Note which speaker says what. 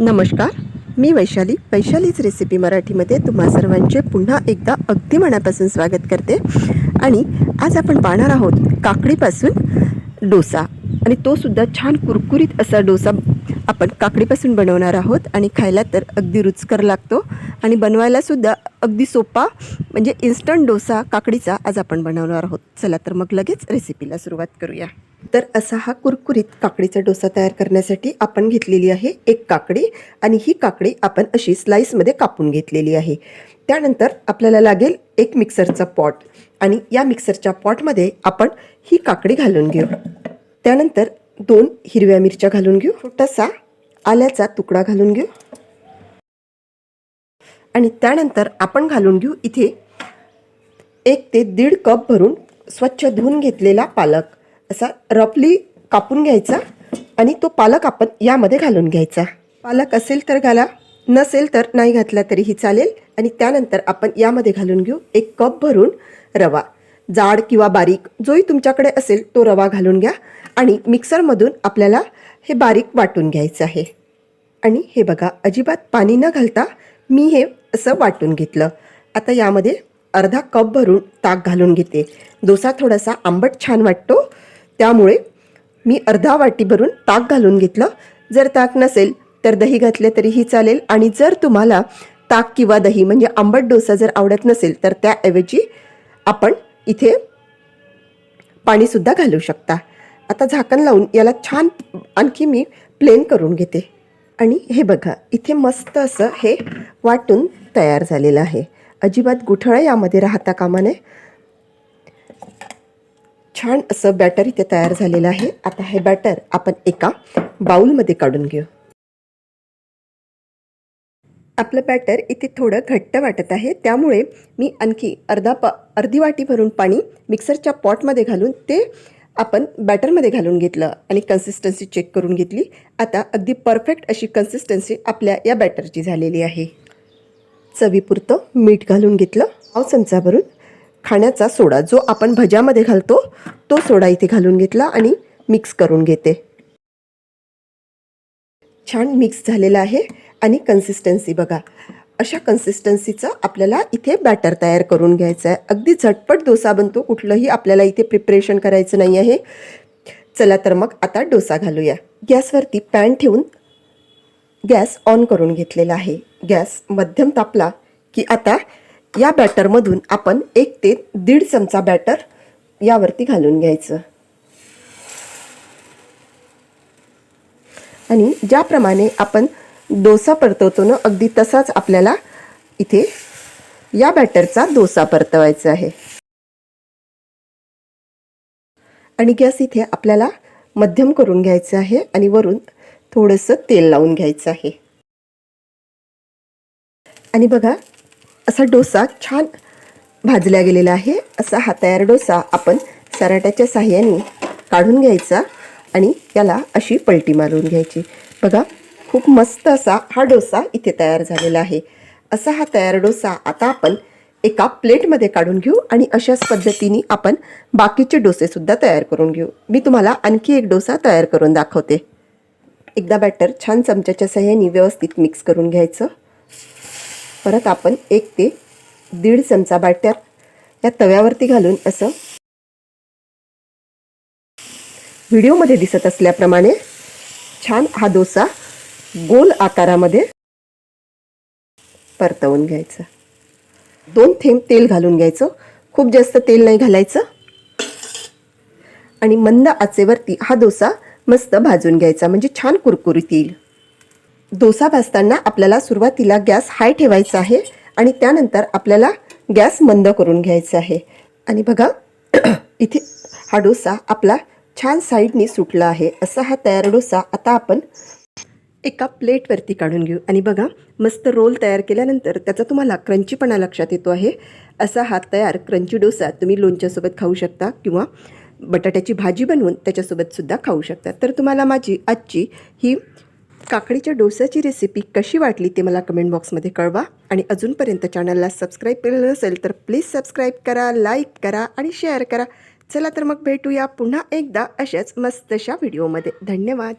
Speaker 1: नमस्कार मी वैशाली. वैशालीच रेसिपी मराठीमध्ये तुम्हा सर्वांचे पुन्हा एकदा अगदी मनापासून स्वागत करते. आणि आज आपण पाहणार आहोत काकडीपासून डोसा. आणि तो सुद्धा छान कुरकुरीत असा डोसा आपण काकडीपासून बनवणार आहोत आणि खायला तर अगदी रुचकर लागतो. आणि बनवायलासुद्धा अगदी सोपा म्हणजे इन्स्टंट डोसा काकडीचा आज आपण बनवणार आहोत. चला तर मग लगेच रेसिपीला सुरुवात करूया. तर असा हा कुरकुरीत काकडीचा डोसा तयार करण्यासाठी आपण घेतलेली आहे एक काकडी आणि ही काकडी आपण अशी स्लाईसमध्ये कापून घेतलेली आहे. त्यानंतर आपल्याला लागेल एक मिक्सरचा पॉट आणि या मिक्सरच्या पॉटमध्ये आपण ही काकडी घालून घेऊ. त्यानंतर दोन हिरव्या मिरच्या घालून घेऊ. छोटासा आल्याचा तुकडा घालून घेऊ. आणि त्यानंतर आपण घालून घेऊ इथे एक ते दीड कप भरून स्वच्छ धुवून घेतलेला पालक. असा रफली कापून घ्यायचा आणि तो पालक आपण यामध्ये घालून घ्यायचा. पालक असेल तर घाला नसेल तर नाही घातला तरीही चालेल. आणि त्यानंतर आपण यामध्ये घालून घेऊ एक कप भरून रवा. जाड किंवा बारीक जोही तुमच्याकडे असेल तो रवा घालून घ्या आणि मिक्सरमधून आपल्याला हे बारीक वाटून घ्यायचं आहे. आणि हे बघा अजिबात पाणी न घालता मी हे असं वाटून घेतलं. आता यामध्ये अर्धा कप भरून ताक घालून घेते. डोसा थोडासा आंबट छान वाटतो. त्यामुळे मी अर्धा वाटी भरून ताक घालून घेतलं. जर ताक नसेल तर दही घातले तरीही चालेल. आणि जर तुम्हाला ताक किंवा दही म्हणजे आंबट डोसा जर आवडत नसेल तर त्याऐवजी आपण इथे पाणीसुद्धा घालू शकता. आता झाकण लावून याला छान आणखी मी प्लेन करून घेते. आणि हे बघा इथे मस्त असं हे वाटून तयार झालेलं आहे. अजिबात गुठळं यामध्ये राहता कामा नये. छान असं बॅटर इथे तयार झालेलं आहे. आता हे बॅटर आपण एका बाउलमध्ये काढून घेऊ. आपलं बॅटर इथे थोडं घट्ट वाटत आहे. त्यामुळे मी आणखी अर्धा प अर्धी वाटी भरून पाणी मिक्सरच्या पॉटमध्ये घालून ते आपण बॅटरमध्ये घालून घेतलं आणि कन्सिस्टन्सी चेक करून घेतली. आता अगदी परफेक्ट अशी कन्सिस्टन्सी आपल्या या बॅटरची झालेली आहे. चवीपुरतं मीठ घालून घेतलं. पाव चमचा भरून खाण्याचा सोडा जो आपण भज्यामध्ये घालतो तो सोडा इथे घालून घेतला आणि मिक्स करून घेते. छान मिक्स झालेला आहे आणि कन्सिस्टन्सी बघा. अशा कन्सिस्टन्सीचं आपल्याला इथे बॅटर तयार करून घ्यायचं आहे अगदी झटपट डोसा बनतो कुठलंही आपल्याला इथे प्रिपरेशन करायचं नाही आहे. चला तर मग आता डोसा घालूया. गॅसवरती पॅन ठेवून गॅस ऑन करून घेतलेला आहे. गॅस मध्यम तापला की आता या बॅटरमधून आपण एक ते दीड चमचा बॅटर यावरती घालून घ्यायचं. आणि ज्याप्रमाणे आपण डोसा परतवतो ना अगदी तसाच आपल्याला इथे या बॅटरचा डोसा परतवायचा आहे. आणि गॅस इथे आपल्याला मध्यम करून घ्यायचं आहे आणि वरून थोडंसं तेल लावून घ्यायचं आहे. आणि बघा असा डोसा छान भाजला गेलेला आहे. असा हा तयार डोसा आपण सराट्याच्या साह्याने काढून घ्यायचा आणि याला अशी पलटी मारून घ्यायची. बघा खूप मस्त असा हा डोसा इथे तयार झालेला आहे. असा हा तयार डोसा आता आपण एका प्लेटमध्ये काढून घेऊ आणि अशाच पद्धतीने आपण बाकीचे डोसेसुद्धा तयार करून घेऊ. मी तुम्हाला आणखी एक डोसा तयार करून दाखवते. एकदा बॅटर छान चमच्याच्या सहाय्याने व्यवस्थित मिक्स करून घ्यायचं. परत आपण एक ते दीड चमचा बॅटर या तव्यावरती घालून असं व्हिडिओमध्ये दिसत असल्याप्रमाणे छान हा डोसा गोल आकारामध्ये परतवून घ्यायचं. दोन थेंब तेल घालून घ्यायचं. खूप जास्त तेल नाही घालायचं. आणि मंद आचेवरती हा डोसा मस्त भाजून घ्यायचा. म्हणजे छान कुरकुरीत येईल. डोसा भाजताना आपल्याला सुरुवातीला गॅस हाय ठेवायचा आहे आणि त्यानंतर आपल्याला गॅस मंद करून घ्यायचा आहे. आणि बघा इथे हा डोसा आपला छान साईडनी सुटला आहे. असा हा तयार डोसा आता आपण एका प्लेटवरती काढून घेऊ. आणि बघा मस्त रोल तयार केल्यानंतर त्याचा तुम्हाला क्रंचीपणा लक्षात येतो आहे. असा हा तयार क्रंची डोसा तुम्ही लोणच्यासोबत खाऊ शकता किंवा बटाट्याची भाजी बनवून त्याच्यासोबतसुद्धा खाऊ शकता. तर तुम्हाला माझी आजची ही काकडीच्या डोस्याची रेसिपी कशी वाटली ते मला कमेंट बॉक्समध्ये कळवा. आणि अजूनपर्यंत चॅनलला सबस्क्राईब केलेलं नसेल तर प्लीज सबस्क्राईब करा लाईक करा आणि शेअर करा. चला तर मग भेटूया पुन्हा एकदा अशाच मस्तशा व्हिडिओमध्ये धन्यवाद.